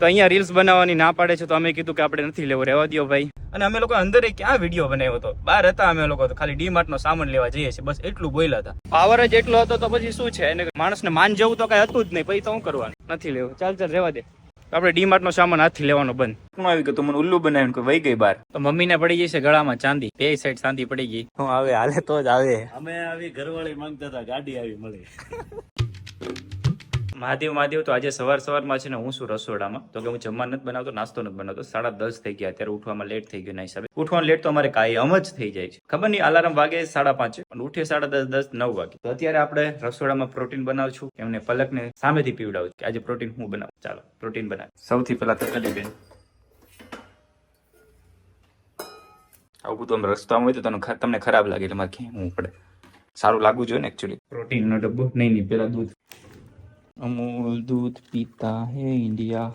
તો અહીંયા રીલ્સ બનાવવાની ના પાડે છે તો અમે કીધું કે આપણે નથી લેવો રહેવા દો ભાઈ. અને અમે લોકો અંદર ક્યાં વીડિયો બનાવ્યો હતો? બહાર હતા અમે લોકો તો ખાલી ડીમાર્ટ નો સામાન લેવા જઈએ છીએ બસ એટલું બોલ્યા હતા. પાવર જ એટલો હતો તો પછી શું છે? એને માણસને માન જવું તો કઈ હતું જ નહીં પછી તો શું કરવાનું? નથી લેવું. ચાલ ચાલ રહેવા દે. તો આપણે ડીમાર્ટ નો સામાન હાથથી લેવાનો બંધ. શું આવી ગયું મને ઉલ્લુ બનાવીને કોઈ વહી ગઈ બાર તો મમ્મીને પડી ગઈ છે ગળામાં ચાંદી બે સાઈડ ચાંદી પડી ગઈ. હું આવે હાલે તો જ આવે. અમે આવી ઘરવાળી માંગતા હતા ગાડી આવી મળી. મહાદેવ મહાદેવ તો આજે સવાર સવારમાં છે ને હું શું રસોડામાં. તો કે હું જમવા નથી બનાવતો નાસ્તો નથી બનાવતો. સાડા દસ થઈ ગયા અત્યારે ઉઠવામાં લેટ થઈ ગયો ના હિસાબે. ઉઠવાનું લેટ તો અમારે કાયમ જ થઈ જાય છે. ખબર નહીં અલાર્મ વાગે સાડા પાંચે પણ ઉઠે સાડા દસ દસ નવ વાગે. તો અત્યારે આપણે રસોડામાં પ્રોટીન બનાવું છું એમને પલકને સામેથી પીવડાવું કે આજે પ્રોટીન હું બનાવું. ચાલો પ્રોટીન બનાવ. સૌથી પહેલા તો કરી બેન. આવું બધું આમ રસ્તામાં હોય તો તને ખ- તમને ખરાબ લાગે એટલે મારે ખેંચવું પડે. સારું લાગવું જોઈએ ને એકચ્યુઅલી પ્રોટીનનો ડબ્બો? નહીં નહીં પેલા દૂધ. અમૂલ દૂધ પીતા હે ઇન્ડિયા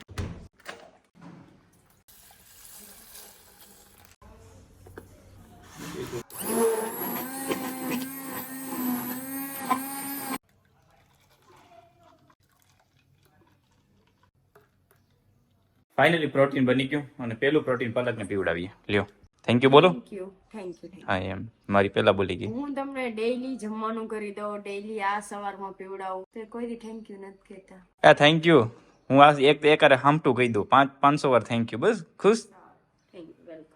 ફાઇનલી પ્રોટીન બની ગયું અને પેલું પ્રોટીન પલકને પીવડાવીએ. લ્યો. થેન્ક યુ બોલો. થેન્ક યુ થેન્ક યુ હા એમ મારી પહેલા બોલી ગઈ. હું તમને ડેઈલી જમવાનું કરી દઉં ડેઈલી આ સવારમાં પીવડાવું. તે કોઈ થેન્ક યુ નથી કહેતા. આ થેન્ક યુ હું આ એક એક હારે હામટું કહી દઉં. પાંચ પાંચસો વાર થેન્ક યુ બસ ખુશ?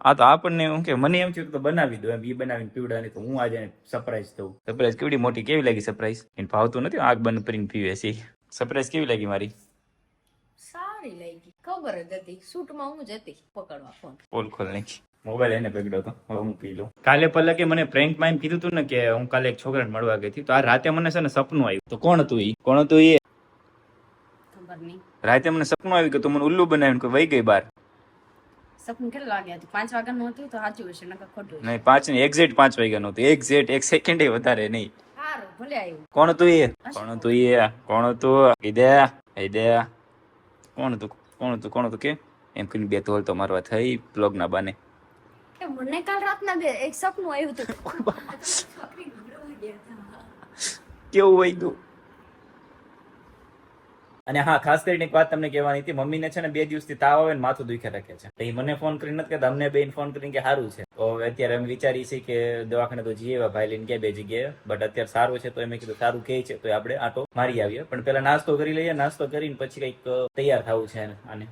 આ તો આપણને હું કે મને એમ થયું કે તો બનાવી દો એમ. એ બનાવીને પીવડાવી તો હું આજે સરપ્રાઈઝ થઉં. સરપ્રાઈઝ કેવડી મોટી કેવી લાગી સરપ્રાઈઝ એને ભાવતું નથી આગ બંધ કરીને પીવે છે. સરપ્રાઈઝ કેવી લાગી મારી? સારી લાગી. ખબર જ હતી. શૂટમાં હું જતી પકડવા ફોન. પોલ ખોલ નાખી. મોબાઈલ એને પકડ્યો હતો. હવે હું પી લઉં. કાલે પલકે મને પ્રેન્કમાં એમ કીધું હતું ને કે હું કાલે એક છોકરાને મળવા ગઈ હતી. તો આ રાતે મને છે ને સપનું આવ્યું. તો કોણ હતું એ કોણ હતું એ ખબર નહીં. રાતે મને સપનું આવ્યું કે તું મને ઉલ્લુ બનાવીને કોઈ વહી ગઈ બાર સપનું કેટલા વાગ્યા હતું? પાંચ વાગ્યાનું હતું તો સાચું હશે નકર ખોટું નહીં પાંચ ને એક્ઝેક્ટ પાંચ વાગ્યાનું હતું. એક્ઝેક્ટ એક સેકન્ડ એ વધારે નહીં. સારું ભલે આવ્યું. કોણ હતું એ કોણ હતું એ કોણ હતું? કીધે કીધે કોણ હતું? કોણ હતું કોણ હતું કે? એમ કરીને બે તોલ તો મારવા થઈ બ્લોગ ના બાને મને કાલ રાતના બે એક સપનું આવ્યું હતું. કેવું હોય તું? અને હા, ખાસ કરીને એક વાત તમને કહેવાની હતી, મમ્મીને છે ને બે દિવસથી તાવ આવે ને માથું દુખે રાખે છે. એ મને ફોન કરીને નથી કહેતા, અમને બેન ફોન કરીને કે સારું છે. તો અત્યારે અમે વિચારીએ છીએ કે દવાખાને તો જઈએ ભાઈ લઈને ગયા બે જગ્યાએ. બટ અત્યારે સારું છે તો એમ કીધું, સારું કે છે તો આપણે આટો મારી આવીએ. પણ પેલા નાસ્તો કરી લઈએ, નાસ્તો કરીને પછી કંઈક તૈયાર થવું છે આને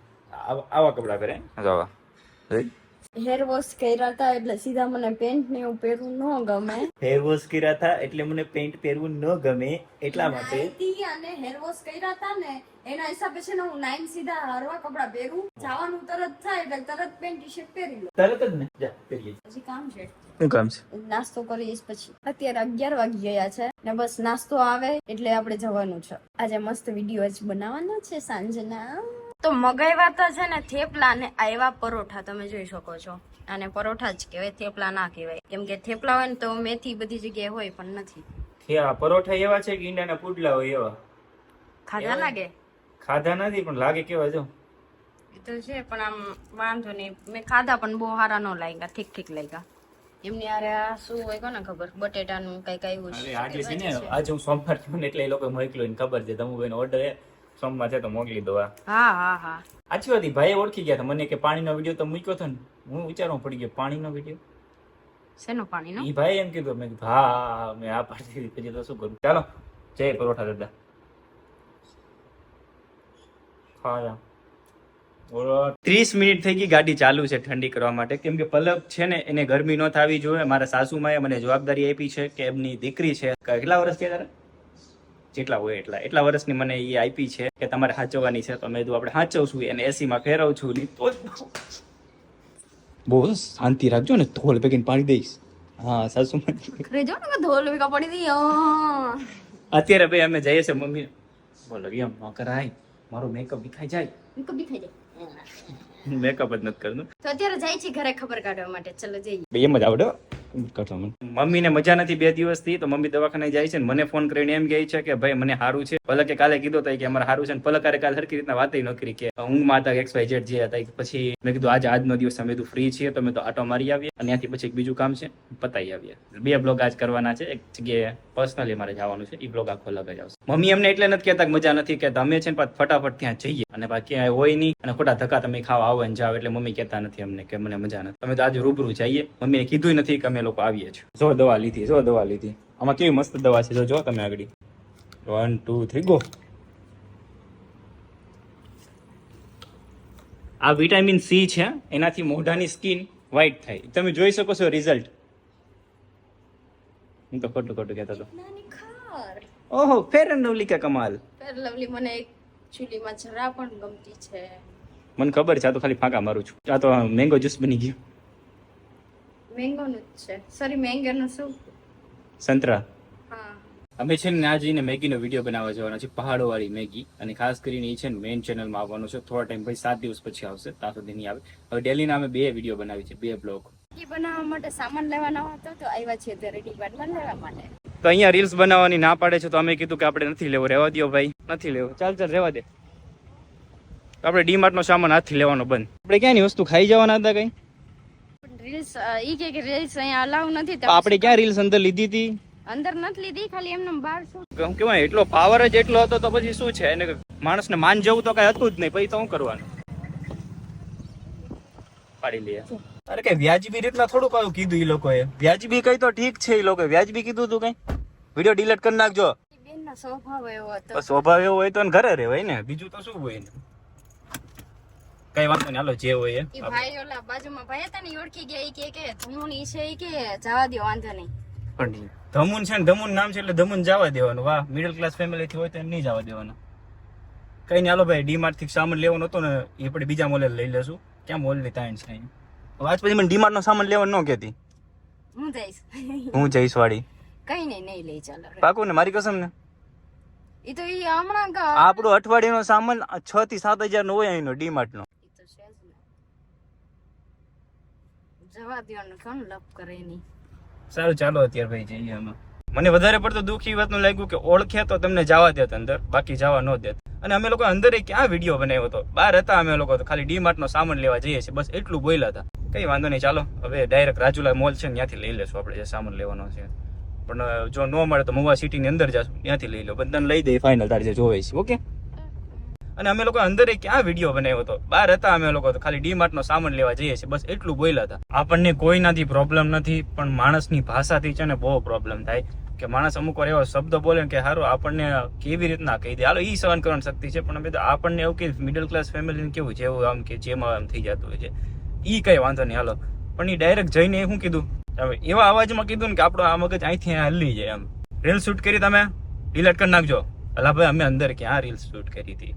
આવા કપડાં પહેરે આવા હેર વોશ કર્યા હતા એટલે સીધા મને પેન્ટ ને એવું પહેરવું ન ગમે. હેર વોશ કર્યા હતા એટલે મને પેન્ટ પહેરવું ન ગમે એટલા માટે. અને હેર વોશ કર્યા હતા ને એના હિસાબે છે ને હું નાઈન સીધા હરવા કપડા પહેરું. જવાનું તરત થાય એટલે તરત પેન્ટ ટી શર્ટ પહેરી લો. તરત જ ને? જા પહેરીએ. પછી કામ છે. શું કામ છે? નાસ્તો કરીશ પછી. અત્યારે અગિયાર વાગી ગયા છે ને બસ નાસ્તો આવે એટલે આપણે જવાનું છે. આજે મસ્ત વીડિયો જ બનાવવાનો છે સાંજના. તો મગાવ્યા તો છે ને થેપલા ને આવ્યા પરોઠા તમે જોઈ શકો છો. અને પરોઠા જ કહેવાય થેપલા ના કહેવાય. કેમ કે થેપલા હોય ને તો મેથી બધી જગ્યાએ હોય પણ નથી. પરોઠા એવા છે કે ઈંડાના પુડલા હોય એવા? ખાધા લાગે? ખાધા નથી પણ લાગે કેવા જો. એ તો છે પણ આમ વાંધો નહીં. મેં ખાધા પણ બહુ સારા ન લાગ્યા ઠીક ઠીક લાગ્યા. એમની આરે આ શું હોય કોને ખબર? બટેટાનું કઈ આવ્યું અરે આજે છે ને આજે હું સોમવાર થયો ને એટલે એ લોકો મોકલ્યો ખબર છે તમે ઓર્ડર સોમવાર છે તો મોકલી દો હા. હા હા આછી વાત ભાઈ ઓળખી ગયા મને કે પાણીનો વીડિયો તો મૂક્યો હતો ને. હું વિચારવા પડી ગયો પાણીનો વીડિયો? શેનો પાણીનો? ઈ ભાઈ એમ કીધું મેં કીધું હા મેં આ પાડતી હતી. પછી તો શું કરું? ચાલો જય પરોઠા દાદા. ત્રીસ મિનિટ થઈ ગઈ ગાડી ચાલુ છે ઠંડી કરવા માટે. કેમ કે પલક છે ને એને ગરમી ન થવી જોઈએ. મારા સાસુમાએ મને જવાબદારી આપી છે કે એમની દીકરી છે. કેટલા વર્ષ થયા તારે? જેટલા હોય એટલા. એટલા વર્ષની મને એ આપી છે કે તમારે સાચવવાની છે. તો મેં કીધું આપણે સાચવશું એને એસીમાં ફેરવું છું નહીં તો બહુ. શાંતિ રાખજો ને ધોલ પેકીને પાડી દઈશ. હા સાસુ ઘરે જો ને ધોલ ભેગા પાડી દઈએ. અત્યારે ભાઈ અમે જઈએ છીએ મમ્મી. બોલો એમ ન કરાય. મારો મેકઅપ વિખાઈ જાય. મેકઅપ બી ખાઈ જાય. મેકઅપ જ નથી કરતો. તો અત્યારે જાય છે ઘરે ખબર કાઢવા માટે. ચલો જઈએ. ભાઈ એમ જ આવડે કરતો મને. મમ્મીને મજા નથી બે દિવસથી, તો મમ્મી દવાખાને જાય છે ને મને ફોન કરીને એમ કહે છે કે ભાઈ, મને સારું છે. પલકે કાલે કીધો હતો કે અમારે સારું છે ને પલકારે કાલે સરખી રીતના વાત ન કે ઊંઘમાં હતા એક્સ વાય ઝેડ જે હતા પછી મેં કીધું, આજે આજનો દિવસ અમે તો ફ્રી છીએ, તો અમે તો આટો મારી આવીએ. અને ત્યાંથી પછી એક બીજું કામ છે, પતાઈ આવીએ. બે બ્લોગ આજ કરવાના છે, એક જગ્યાએ પર્સનલી મારે જવાનું છે એ બ્લોગ આખો અલગ જ આવશે. મમ્મી એમને એટલે નથી કહેતા કે મજા નથી કે અમે છે ને ફટાફટ ત્યાં જઈએ. અને બાકી ક્યાંય હોય નહીં, અને ખોટા ધક્કા તમે ખાવા આવો ને જાઓ, એટલે મમ્મી કહેતા નથી અમને કે મને મજા નથી. તમે તો આજે રૂબરૂ જઈએ. મમ્મીને કીધું નથી કે અમે લોકો આવીએ છીએ. જો દવા લીધી, જો દવા લીધી. આમાં કેવી મસ્ત દવા છે, જો જો તમે આગળ. વન ટુ થ્રી ગો આ વિટામિન સી છે, એનાથી મોઢાની સ્કિન વ્હાઇટ થાય. તમે જોઈ શકો છો રિઝલ્ટ હું તો ખોટું ખોટું કહેતો હતો ઓહો ફેર એન્ડ લવલી કે કમાલ ફેર લવલી મને એક ચૂલીમાં જરા પણ ગમતી છે મને ખબર છે આ તો ખાલી ફાંકા મારું છું આ તો મેંગો જ્યુસ બની ગયું મેંગોનું જ છે સોરી મેંગોનું શું સંતરા હા અમે છે ને આજે મેગીનો વીડિયો બનાવવા જવાના છે પહાડો વાળી મેગી. અને ખાસ કરીને એ છે ને મેઇન ચેનલમાં આવવાનું છે. થોડા ટાઈમ પછી સાત દિવસ પછી આવશે ત્યાં સુધી નહીં આવે. હવે ડેલીના અમે બે વીડિયો બનાવી છે બે બ્લોગ. મેગી બનાવવા માટે સામાન લેવાનો હતો તો આવ્યા છીએ તે રેડી બાટલા લેવા માટે. તો અહીંયા રીલ્સ બનાવવાની ના પાડે છે તો અમે કીધું કે આપણે નથી લેવો. રહેવા દો ભાઈ. નથી લેવો. ચાલ ચાલ રહેવા દે. આપણે આપણે ડીમાર્ટ નો સામાન હાથથી લેવાનો બંધ. આપણે ક્યાંની વસ્તુ ખાઈ જવાના હતા કઈ? રીલ્સ ઈ કે કે રીલ્સ અહીંયા અલાઉ નથી તો આપણે ક્યાં રીલ્સ અંદર લીધી હતી? અંદર નથી લીધી ખાલી એમને બહાર શું કેમ કેવાય એટલો પાવર જ એટલો હતો તો પછી શું છે? એને માણસને માન જવું તો કઈ હતું જ નહીં પછી તો શું કરવાનું? પાડી લઈએ. અરે કઈ વ્યાજબી રીતના થોડુંક આવું કીધું એ લોકોએ? વ્યાજબી કઈ તો ઠીક છે એ લોકોએ. વ્યાજબી કીધું તું કઈ? વીડિયો ડિલીટ કરી નાખજો. સ્વભાવ એવો હતો. તો સ્વભાવ એવો હોય તો ઘરે રહેવાય ને. બીજું તો શું હોય ને? કઈ વાંધો નહીં હાલો જે હોય એ. ભાઈ ઓલા બાજુમાં ભાઈ હતા ને ઓળખી ગયા કે કે ધમુન ઈ છે કે જવા દો વાંધો નહીં. પણ ધમુન છે ને ધમુન નામ છે એટલે ધમુન જવા દેવાનું. વાહ મિડલ ક્લાસ ફેમિલી થી હોય તો નહીં જવા દેવાનું. કઈ નહીં હાલો ભાઈ ડીમાર્ટથી સામાન લેવાનો હતો ને એ પણ બીજા મોલે લઈ લેશું. ક્યાં મોલની તાણ છે આજ પછી મને ડીમાર્ટ નો સામાન લેવા ન કહેતી. હું જઈશ. હું જઈશ વાળી કઈ નહીં નહીં લઈ ચાલો. પાકું ને મારી કસમ ને? એ તો ઈ હમણાં ક- આપણો અઠવાડિયાનો સામાન છ થી સાત હજાર નો હોય અહીંનો ડીમાર્ટ નો. જવા દો કોણ લપ કરે સારું ચાલો અત્યારે ભાઈ જઈએ અમે. મને વધારે પડતો દુઃખ એ વાતનું લાગ્યું કે ઓળખે તો તમને જવા દેત અંદર બાકી જવા ન દેત. અને અમે લોકો અંદર ક્યાં વીડિયો બનાવ્યો હતો બહાર હતા અમે લોકો તો ખાલી ડીમાર્ટ નો સામાન લેવા જઈએ છીએ બસ એટલું બોલ્યા હતા. કઈ વાંધો નહીં, ચાલો. હવે ડાયરેક્ટ રાજુલા મોલ છે ત્યાંથી લઈ લેશું આપણે, જે સામાન લેવાનો છે. પણ જો ન મળે તો મુવા સિટીની અંદર જશું, ત્યાંથી લઈ લો. બધાને લઈ દઈએ ફાઇનલ તારે જે જોવે છે, ઓકે? અને અમે લોકો અંદર ક્યાં વીડિયો બનાવ્યો હતો. બહાર હતા અમે લોકો તો ખાલી ડીમાર્ટ નો સામાન લેવા જઈએ છીએ, બસ એટલું બોલ્યા હતા. આપણને કોઈનાથી પ્રોબ્લેમ નથી, પણ માણસની ભાષાથી છે ને બહુ પ્રોબ્લેમ થાય. કે માણસ અમુક વાર એવો શબ્દ બોલે કે, હારું, આપણને કેવી રીતના કહી દે? હાલો એ સહન કરવાની શક્તિ છે, પણ અમે તો આપણને એવું કે મિડલ ક્લાસ ફેમિલીને કેવું જેવું આમ કે જેમાં આમ થઈ જતું હોય છે. ઈ કઈ વાંધો નહીં, હાલો. પણ એ ડાયરેક્ટ જઈને શું કીધું? એવા અવાજમાં કીધું ને કે આપણો આ મગજ અહીંથી હલી જાય એમ. રીલ શૂટ કરી તમે? ડિલેટ કરી નાખજો. અલા ભાઈ, અમે અંદર ક્યાં રીલ શૂટ કરી હતી?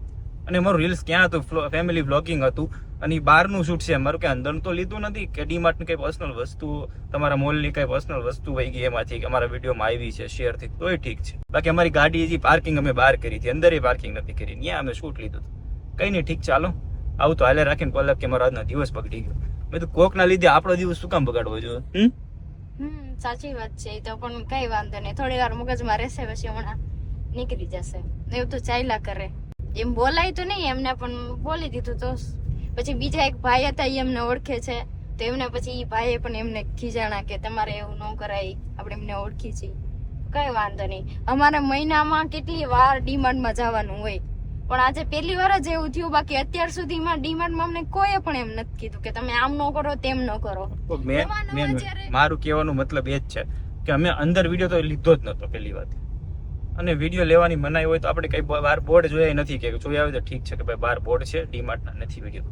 અને મારું રીલ્સ ક્યાં હતું? ફેમિલી બ્લોગિંગ હતું. અને બહારનું શૂટ છે મારું કે અંદરનું તો લીધું નથી. કે ડીમાર્ટની કંઈ પર્સનલ વસ્તુ, તમારા મોલની કંઈ પર્સનલ વસ્તુ વહી ગઈ એમાંથી અમારા વિડીયોમાં આવી છે શેરથી તોય ઠીક છે. બાકી અમારી ગાડી હજી પાર્કિંગ અમે બહાર કરી હતી. અંદર એ પાર્કિંગ નથી કરી. ત્યાં અમે શૂટ લીધું હતું. કઈ નહીં, ઠીક ચાલો આવું તો હાલે રાખીને પલક કે મારો દિવસ બગડી ગયો. મેં તો કોકના લીધે આપણો દિવસ શું કામ બગાડવો જોઈએ? સાચી વાત છે. તો પણ કઈ વાંધો નહીં. થોડી વાર મગજમાં રહેશે પછી હમણાં નીકળી જશે. એવું તો ચાલ્યા કરે. એમ બોલાય તો નહીં, એમને પણ બોલી દીધું તો. પછી બીજા એક ભાઈ હતા એ એમને ઓળખે છે. તો એમને પછી એ ભાઈએ પણ એમને ખીજાણા કે તમારે એવું ન કરાય. આપણે એમને ઓળખી છીએ. કઈ વાંધો નહીં. અમારે મહિનામાં કેટલી વાર ડિમાન્ડમાં જવાનું હોય? પણ આજે પહેલી વાર જ એવું થયું બાકી અત્યાર સુધીમાં ડીમાર્ટમાં અમને કોઈએ પણ એમ નથી કીધું કે તમે આમ ન કરો તેમ ન કરો. મારું કહેવાનું મતલબ એ જ છે કે અમે અંદર વીડિયો તો લીધો જ નહોતો પહેલી વાત. અને વીડિયો લેવાની મનાઈ હોય તો આપણે કઈ બહાર બોર્ડ જોયા નથી કે જોયા હોય તો ઠીક છે કે ભાઈ બહાર બોર્ડ છે ડીમાર્ટના નથી વીડિયો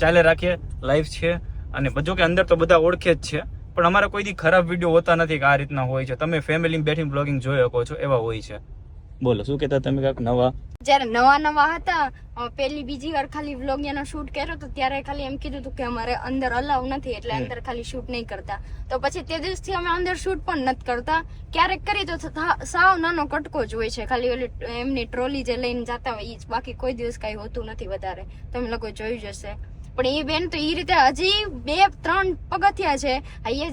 ચાલે રાખીએ લાઈવ છે અને બધું કે અંદર તો બધા ઓળખે જ છે પણ અમારા કોઈ દી ખરાબ વીડિયો હોતા નથી કે આ રીતના હોય છે. તમે ફેમિલી બેઠીને બ્લોગિંગ જોઈ શકો છો એવા હોય છે. બોલો શું કહેતા તમે કાંઈક નવા? જ્યારે નવા નવા હતા પેલી બીજી વાર ખાલી વ્લોગ એનો શૂટ કર્યો તો ત્યારે ખાલી એમ કીધું હતું કે અમારે અંદર અલાવ નથી એટલે અંદર ખાલી શૂટ નહીં કરતા. તો પછી તે દિવસથી અમે અંદર શૂટ પણ નથી કરતા. ક્યારેક કરી તો સાવ નાનો કટકો જ હોય છે ખાલી ઓલી એમની ટ્રોલી જે લઈને જતા હોય એ જ. બાકી કોઈ દિવસ કઈ હોતું નથી વધારે. તમે લોકો જોયું જશે. પણ એ બેન તો એ રીતે હજી બે ત્રણ પગથિયા છે.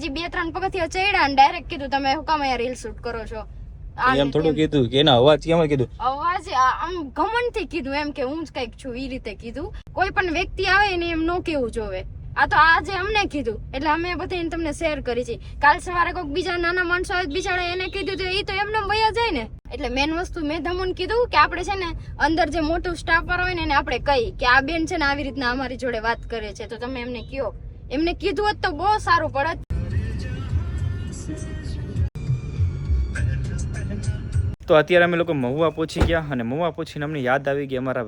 હજી બે ત્રણ પગથિયા ચડ્યા અને ડાયરેક્ટ કીધું તમે કામ અહીંયા રીલ શૂટ કરો છો. એમ થોડું કીધું કે એના અવાજ કેમ કીધું? અવાજ આમ ઘમંડથી કીધું એમ કે હું જ કંઈક છું એ રીતે કીધું. કોઈ પણ વ્યક્તિ આવે એને એમ નો કેવું જોવે. આ તો આજે અમને કીધું એટલે અમે બધાને તમને શેર કરી છે. કાલ સવારે કોઈક બીજા નાના માણસો આવે બિચારા એને કીધું તો એ તો એમને વયા જાય ને. એટલે મેન વસ્તુ મેં તમને કીધું કે આપણે છે ને અંદર જે મોટું સ્ટાફ વાળા હોય ને એને આપણે કહી કે આ બેન છે ને આવી રીતના અમારી જોડે વાત કરે છે. તો તમે એમને કયો. એમને કીધું હોત તો બહુ સારું પડત તો અત્યારે અમે લોકો મહુવા પહોંચી ગયા અને મહુવા પહોંચીને અમને યાદ આવી ગઈ અમારા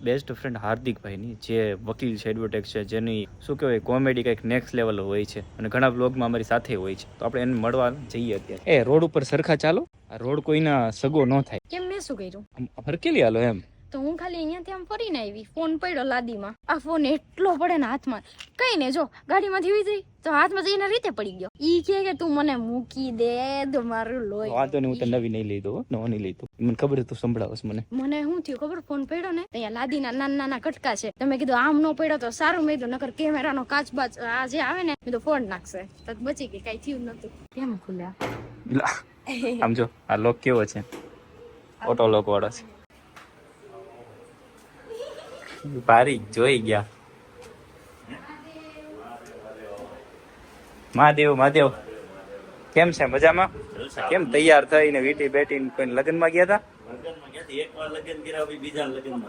બેસ્ટ ફ્રેન્ડ હાર્દિકભાઈની જે વકીલ છે એડવોટેક છે જેની શું કહેવાય કોમેડી કંઈક નેક્સ્ટ લેવલ હોય છે અને ઘણા બ્લોગમાં અમારી સાથે હોય છે. તો આપણે એને મળવા જઈએ અત્યારે. એ રોડ ઉપર સરખા ચાલો. આ રોડ કોઈના સગો ન થાય. કેમ મેં શું કર્યું? હરકેલી હાલો એમ. તો હું ખાલી અહીંયાથી આમ ફરીને આવી ફોન પડ્યો લાદીમાં. આ ફોન એટલો પડે ને હાથમાં. કઈ ને જો ગાડીમાંથી ઉઈ જઈ તો હાથમાં જઈને રીતે પડી ગયો. ઈ કે કે તું મને મૂકી દે તો મારું લોહી. વાંધો નહીં હું તો નવી નહીં લઈ દઉં નવો નહીં લઈ દઉં. મને ખબર તું સંભળાવસ મને. મને શું થયું ખબર? ફોન પડ્યો ને અહીંયા લાદીના નાના નાના કટકા છે. તમે કીધું આમ નો પડ્યો તો સારું મેં કીધું નકર કેમેરાનો કાચ બાચ આ જે આવે ને મેં તો ફોન નાખશે. તો બચી ગઈ કઈ થયું નતું કેમ ખુલ્યા આમ જો આ લોક કેવો છે? ઓટો લોક વાળો છે. ભારી જોઈ ગયા. મહાદેવ મહાદેવ. કેમ છે? મજામાં? કેમ તૈયાર થઈને વીટી બેટીને કોઈ લગ્નમાં ગયા હતા ન.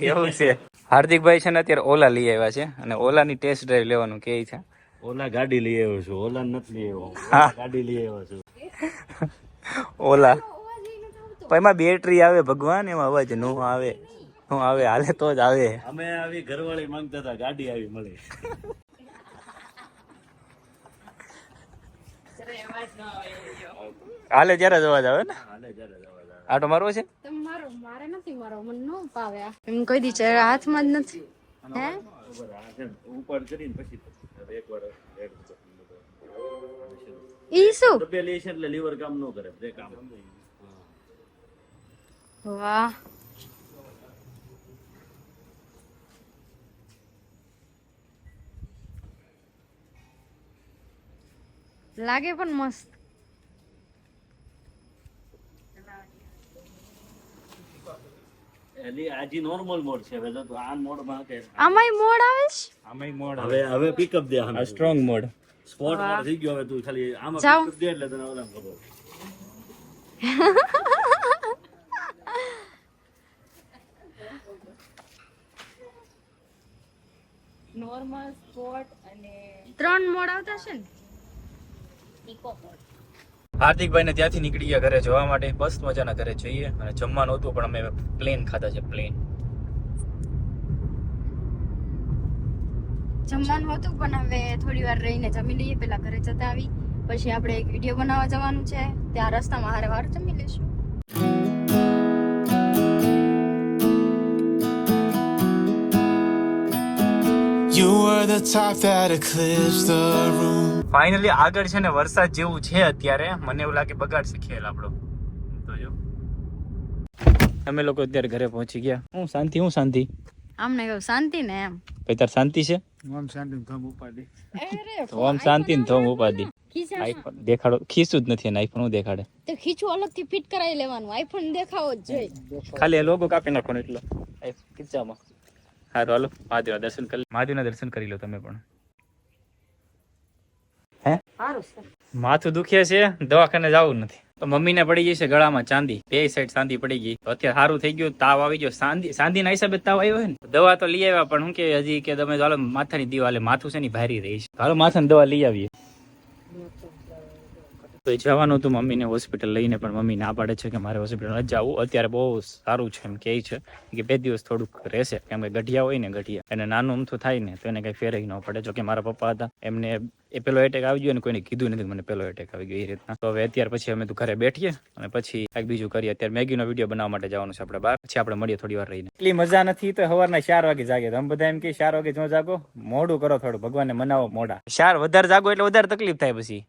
એવું છે. હાર્દિકભાઈ છે ને અત્યારે ઓલા લઈ આવ્યા છે અને ઓલાની ટેસ્ટ ડ્રાઈવ લેવાનું કે છે. ઓલા ગાડી લઈ આવ્યો છું. ઓલા નથી લઈ આવ્યો. ગાડી લઈ આવ્યો છું. ઓલા. પણ એમાં બેટરી આવે ભગવાન એમાં અવાજ નો આવે. નો આવે હાલે તો જ આવે. અમે આવી ઘરવાળી માંગતા હતા ગાડી આવી મળી. હાલે જયારે જવા આવે ને? હાલે જયારે જવા આટો મારવો છે? મારો મારે નથી મારો મને નો પાવે એમ કોઈ દી હાથમાં જ નથી. હે? ઉપર કરીને પછી એકવાર ઈ શું? એટલે લીવર કામ નો કરે બ્રેક કામ વાહ. લાગે પણ મસ્ત. એટલે આજી નોર્મલ મોડ છે હવે તો આ મોડમાં કે આમાંય મોડ આવે છે? આમાંય મોડ હવે હવે પિકઅપ દે આ સ્ટ્રોંગ મોડ સ્પોટ મોડ થઈ ગયો હવે તું ખાલી આમાં pickup દે એટલે તને ઓલામાં ખબર. નોર્મલ સ્પોટ અને ત્રણ મોડ આવતા છે ને? ઇકો હાર્દિકભાઈ ને ત્યાંથી નીકળી ગયા ઘરે જવા માટે. બસ મજાના ઘરે જઈએ અને જમવાનું હતું, પણ અમે પ્લેન ખાધા છે, પ્લેન. જમવાનું હતું, પણ હવે થોડી વાર રહીને જમી લઈએ. પેલા ઘરે જતા આવી, પછી આપણે એક વીડિયો બનાવવા જવાનું છે. ત્યાં રસ્તામાં હારે વાર જમી લઈશું. ફાઇનલી આગળ છે ને વરસાદ જેવું છે અત્યારે. મને એવું લાગે બગાડશે ખેલ આપણો. તો જો. અમે લોકો અત્યારે ઘરે પહોંચી ગયા. હું શાંતિ હું શાંતિ? આમને કહું શાંતિ ને એમ. ભાઈ તાર શાંતિ છે? અરે તો આમ શાંતિ ને થોમ ઉપાધિ ખીચામાં આઈફોન દેખાડો. ખીસું જ નથી આઈફોન હું દેખાડે. તે ખીચું અલગથી ફિટ કરાવી લેવાનું. આઈફોન દેખાવો જ જોઈએ. ખાલી લોગો કાપી નાખવાનો એટલો. ખીચામાં. સારું હાલો મહાદેવના દર્શન કરી મહાદેવના દર્શન કરી લો તમે પણ. હે? માથું દુખે છે દવાખાને જવું નથી. તો મમ્મીને પડી ગઈ છે ગળામાં ચાંદી. બે સાઈડ ચાંદી પડી ગઈ. તો અત્યારે સારું થઈ ગયું તાવ આવી ગયો. ચાંદી ચાંદીના હિસાબે તાવ આવ્યો હોય ને? દવા તો લઈ આવ્યા પણ હું કે હજી કે તમે ચાલો માથાની દિવાલે માથું છે ને ભારી રહી છે. હાલો માથાની દવા લઈ આવીએ. તો એ જવાનું હતું મમ્મીને હોસ્પિટલ લઈને પણ મમ્મી ના પાડે છે કે મારે હોસ્પિટલ ન જવું. અત્યારે બહુ સારું છે એમ કહે છે કે બે દિવસ થોડુંક રહેશે. કેમ કે ગઢિયા હોય ને ગઢિયા એને નાનું અમથું થાય ને તો એને કઈ ફેર ન પડે. જો કે મારા પપ્પા હતા એમને એ પેલો એટેક આવી ગયો ને કોઈને કીધું નથી મને પેલો એટેક આવી ગયો એ રીતના. તો હવે અત્યારે પછી અમે તો ઘરે બેઠીએ અને પછી કંઈક બીજું કરીએ. અત્યારે મેગીનો વીડિયો બનાવવા માટે જવાનું છે આપણે બહાર. પછી આપણે મળીએ થોડી વાર રહીને. એટલી મજા નથી તો સવારના ચાર વાગે જાગે. તમે બધા એમ કે ચાર વાગે જો જાગો મોડું કરો થોડું. ભગવાનને મનાવો મોડા ચાર વધારે જાગો એટલે વધારે તકલીફ થાય પછી.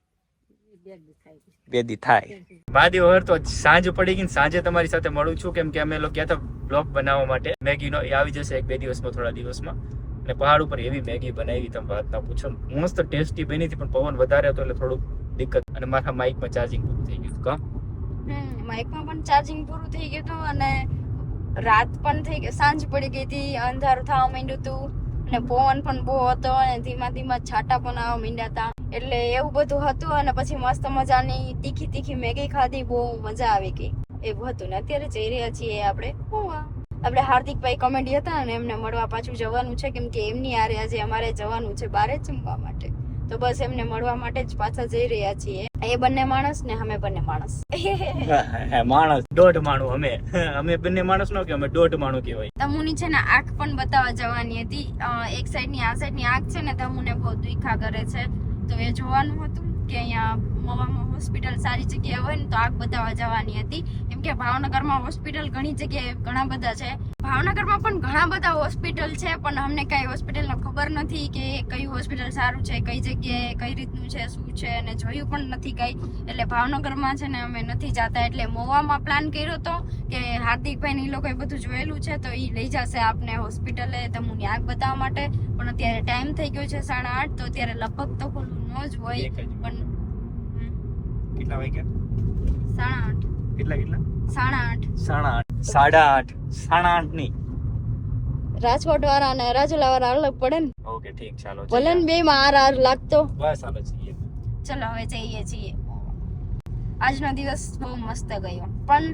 બે થાય. બાદી ઓર તો સાંજ પડી ગઈ સાંજે તમારી સાથે મળું છું. કેમ કે અમે લોકો ગયા હતા બ્લોગ બનાવવા માટે. મેગીનો એ આવી જશે એક બે દિવસમાં થોડા દિવસમાં. અને પહાડ ઉપર એવી મેગી બનાવી તમે વાત ના. પૂછો મસ્ત ટેસ્ટી બની હતી પણ પવન વધારે હતો એટલે થોડુંક દિક્કત. અને મારા માઇકમાં ચાર્જિંગ પૂરું થઈ ગયું કા? માઇકમાં પણ ચાર્જિંગ પૂરું થઈ ગયું હતું અને રાત પણ થઈ ગઈ સાંજ પડી ગઈ હતી અંધારું થવા માંડ્યું હતું. અને પવન પણ બહુ હતો અને ધીમા ધીમા છાંટા પણ આવવા માંડ્યા હતા. એટલે એવું બધું હતું અને પછી મસ્ત મજાની તીખી તીખી મેગી ખાધી, બહુ મજા આવી ગઈ. એવું હતું ને અત્યારે જઈ રહ્યા છીએ આપણે ગોવા આપણે હાર્દિકભાઈ કોમેડી હતા અને એમને મળવા પાછું જવાનું છે કેમ કે એમની આરે આજે અમારે જવાનું છે બારે જમવા માટે. તો બસ એમને મળવા માટે જ પાછા જઈ રહ્યા છીએ. એ બંને માણસ ને અમે બંને માણસ. માણસ. દોઢ માણું અમે. અમે બંને માણસ નો કે અમે દોઢ માણું કહેવાય? તમુની છે ને આંખ પણ બતાવવા જવાની હતી. એક સાઈડની આ સાઈડની આંખ છે ને તમુને બહુ દુખા કરે છે. તો એ જોવાનું હતું કે અહીંયા મવામાં હોસ્પિટલ સારી જગ્યાએ હોય ને તો આગ બતાવવા જવાની હતી. કેમ કે ભાવનગરમાં હોસ્પિટલ ઘણી જગ્યાએ ઘણા બધા છે. ભાવનગરમાં પણ ઘણા બધા હોસ્પિટલ છે પણ અમને કઈ હોસ્પિટલનો ખબર નથી કે કયું હોસ્પિટલ સારું છે કઈ જગ્યાએ કઈ રીતનું છે શું છે અને જોયું પણ નથી કઈ. એટલે ભાવનગરમાં છે ને અમે નથી જતા. એટલે મોવામાં પ્લાન કર્યો હતો કે હાર્દિકભાઈને એ લોકોએ બધું જોયેલું છે તો એ લઈ જશે આપને હોસ્પિટલે તમુની આગ બતાવવા માટે. પણ અત્યારે ટાઈમ થઈ ગયો છે સાડા આઠ તો અત્યારે લગભગ તો ખુલ્લું ન જ હોય. પણ કેટલા વાગ્યા? સાડા આઠ. કેટલા કેટલા? સાડા આઠ. સાડા આઠ. સાડા આઠ. સાડા આઠની. રાજકોટ વાળા અને રાજુલા વાળા અલગ પડે ને. ઓકે ઠીક ચાલો ભલે ને બે માં આર આર લાગતો. બસ ચાલો છીએ ચલો હવે જઈએ છીએ આજનો દિવસ બહુ મસ્ત ગયો. પણ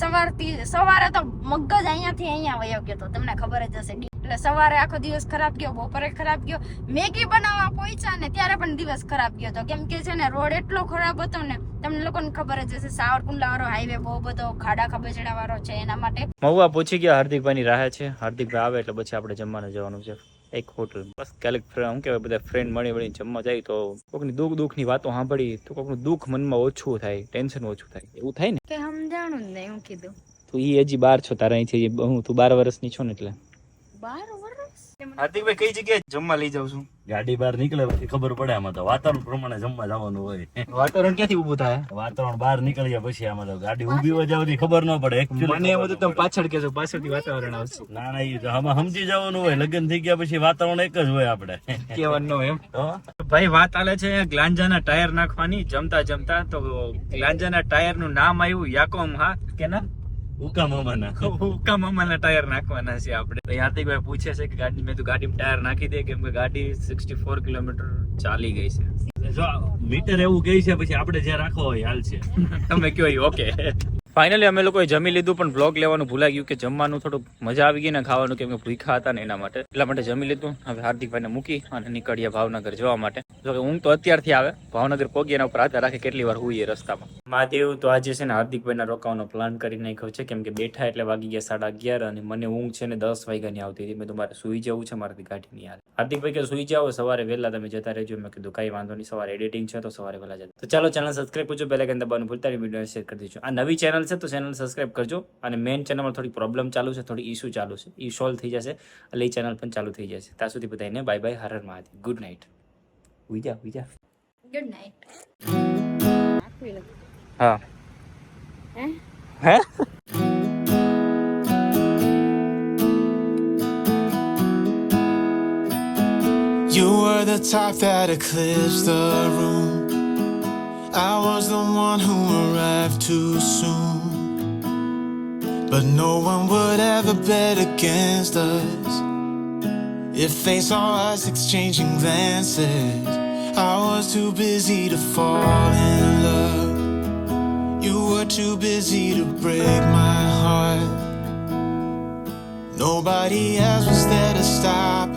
સવારથી સવારે તો મગજ અહીંયાથી અહીંયા વયો ગયો તો તમને ખબર જ હશે. એટલે સવારે આખો દિવસ ખરાબ ગયો બપોરે ખરાબ ગયો મેગી બનાવવા પહોંચ્યા ને ત્યારે પણ દિવસ ખરાબ ગયો હતો કેમ કે છે ને રોડ એટલો ખરાબ હતો ને તમને લોકોને ખબર જ હશે સાવરકુંડલા વાળો હાઈવે બહુ બધો ખાડા ખબેચડા વાળો છે એના માટે. મહુવા પૂછી ગયા હાર્દિકભાઈ ની રાહ છે. હાર્દિકભાઈ આવે એટલે પછી આપણે જમવાનું જવાનું છે. એક હોટલ બસ ક્યારેક ફ્રે- શું કહેવાય બધા ફ્રેન્ડ મળી મળીને જમવા જાય તો કોકની દુઃખ દુઃખની વાતો સાંભળી તો કોકનું દુઃખ મનમાં ઓછું થાય ટેન્શન ઓછું થાય. એવું થાય ને? કે સમજાણું જ નહીં હું કીધું. તું એ હજી બાર છો તારા અહીંથી હું તું બાર વર્ષની છો ને એટલે. બાર વર્ષ હાર્દિકભાઈ કઈ જગ્યાએ જમવા લઈ જાઉં છું? ગાડી બહાર નીકળે પછી ખબર પડે આમાં તો. વાતાવરણ પ્રમાણે જમવા જવાનું હોય. વાતાવરણ ક્યાંથી ઊભું થાય? વાતાવરણ બહાર નીકળ્યા પછી આમાં તો ગાડી ઊભી હોય જાવથી ખબર ન પડે. મને એમ તો તમે પાછળ કેજો પાછળથી વાતાવરણ આવશે. ના ના એ આમાં સમજી જવાનું હોય. લગ્ન થઈ ગયા પછી વાતાવરણ એક જ હોય આપણે. કેવાનું એમ. ભાઈ વાત આલે છે ગ્લાંજાના ટાયર નાખવાની. જમતા જમતા તો ગ્લાંજાના ટાયરનું નામ આવ્યું યાકોમ હા કે ના? ઉકા મામાના હુકા મામાના ટાયર નાખવાના છે આપણે. હાર્દિકભાઈ પૂછે છે કે ગાડી મેં તો ગાડીમાં ટાયર નાખી દે કેમ કે ગાડી સિક્સટી ફોર કિલોમીટર ચાલી ગઈ છે. જો મીટર એવું કહે છે પછી આપણે જ્યાં રાખવો હોય હાલ છે. તમે કયો ઓકે ફાઇનલી અમે લોકોએ જમી લીધું, પણ બ્લોગ લેવાનું ભૂલાઈ ગયું કે જમવાનું થોડું મજા આવી ગઈ ને ખાવાનું કેમ કે ભૂખા હતા ને એના માટે. એટલા માટે જમી લીધું. હવે હાર્દિકભાઈને મૂકી અને નીકળ્યા ભાવનગર જવા માટે. જો કે ઊંઘ તો અત્યારથી આવે. ભાવનગર પહોંચી એના ઉપર આધાર રાખે કેટલી વાર હોઈએ રસ્તામાં. મહાદેવ, તો આજે છે ને હાર્દિકભાઈના રોકાવાનો પ્લાન કરી નાખ્યો છે. કેમ કે બેઠા એટલે વાગી ગયા સાડા અગિયાર અને મને ઊંઘ છે ને દસ વાગ્યાની આવતી હતી. મેં તમારે મારે સુઈ જવું છે, મારાથી ગાડી નહીં આવે. હાર્દિકભાઈ કે સુઈ જાઓ, સવારે વહેલા તમે જતા રહેજો. મેં કીધું, કઈ વાંધો નહીં, સવારે એડિટિંગ છે તો સવારે વહેલા જતા તો ચાલો ચેનલ સબસ્ક્રાઈબ કરજો પહેલા કે દબાવવાનું ભૂલતા વીડિયો શેર કરી દેજો. આ નવી ચેનલ છે તો ચેનલ સબસ્ક્રાઈબ કરજો અને મેઇન ચેનલમાં થોડી પ્રોબ્લેમ ચાલુ છે થોડી ઇસ્યુ ચાલુ છે એ સોલ્વ થઈ જશે. એટલે એ ચેનલ પણ ચાલુ થઈ જશે. ત્યાં સુધી બધાને બાય બાય હરર મહાદેવ. ગુડ નાઇટ ઉઈ જા ગુડ નાઇટ હા. હે? હે? You were the type that eclipsed the room. I was the one who arrived too soon. But no one would ever bet against us. If they saw us exchanging glances, I was too busy to fall in love. You were too busy to break my heart. Nobody else was there to stop